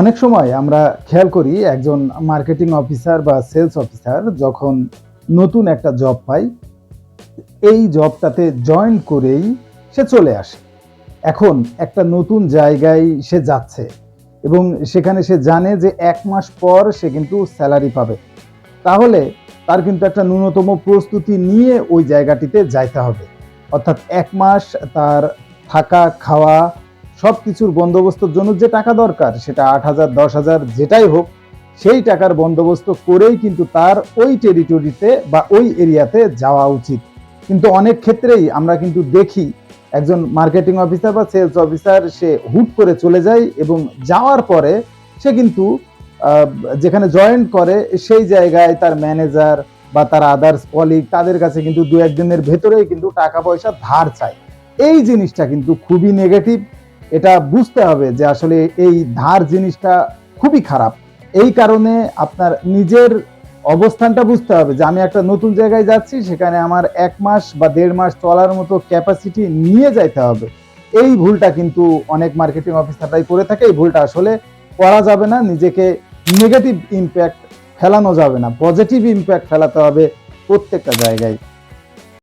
অনেক সময় আমরা খেয়াল করি, একজন মার্কেটিং অফিসার বা সেলস অফিসার যখন নতুন একটা জব পায়, এই জবটাতে জয়েন করেই সে চলে আসে। এখন একটা নতুন জায়গায় সে যাচ্ছে এবং সেখানে সে জানে যে এক মাস পর সে কিন্তু স্যালারি পাবে। তাহলে তার কিন্তু একটা ন্যূনতম প্রস্তুতি নিয়ে ওই জায়গাটিতে যাইতে হবে। অর্থাৎ এক মাস তার থাকা, খাওয়া সব কিছুর বন্দোবস্তর জন্য যে টাকা দরকার, সেটা আট হাজার, দশ হাজার, যেটাই হোক, সেই টাকার বন্দোবস্ত করেই কিন্তু তার ওই টেরিটরিতে বা ওই এরিয়াতে যাওয়া উচিত। কিন্তু অনেক ক্ষেত্রেই আমরা কিন্তু দেখি, একজন মার্কেটিং অফিসার বা সেলস অফিসার সে হুট করে চলে যায় এবং যাওয়ার পরে সে কিন্তু যেখানে জয়েন করে, সেই জায়গায় তার ম্যানেজার বা তার আদার্স কলিগ তাদের কাছে কিন্তু দু একদিনের ভেতরেই কিন্তু টাকা পয়সা ধার চায়। এই জিনিসটা কিন্তু খুবই নেগেটিভ এটা বুঝতে হবে যে আসলে এই ধার জিনিসটা খুবই খারাপ। এই কারণে আপনার নিজের অবস্থানটা বুঝতে হবে যে আমি একটা নতুন জায়গায় যাচ্ছি, সেখানে আমার এক মাস বা দেড় মাস চলার মতো ক্যাপাসিটি নিয়ে যাইতে হবে। এই ভুলটা কিন্তু অনেক মার্কেটিং অফিসাররাই করে থাকে, এই ভুলটা আসলে করা যাবে না, নিজেকে নেগেটিভ ইম্প্যাক্ট ফেলানো যাবে না পজিটিভ ইম্প্যাক্ট ফেলাতে হবে প্রত্যেকটা জায়গায়।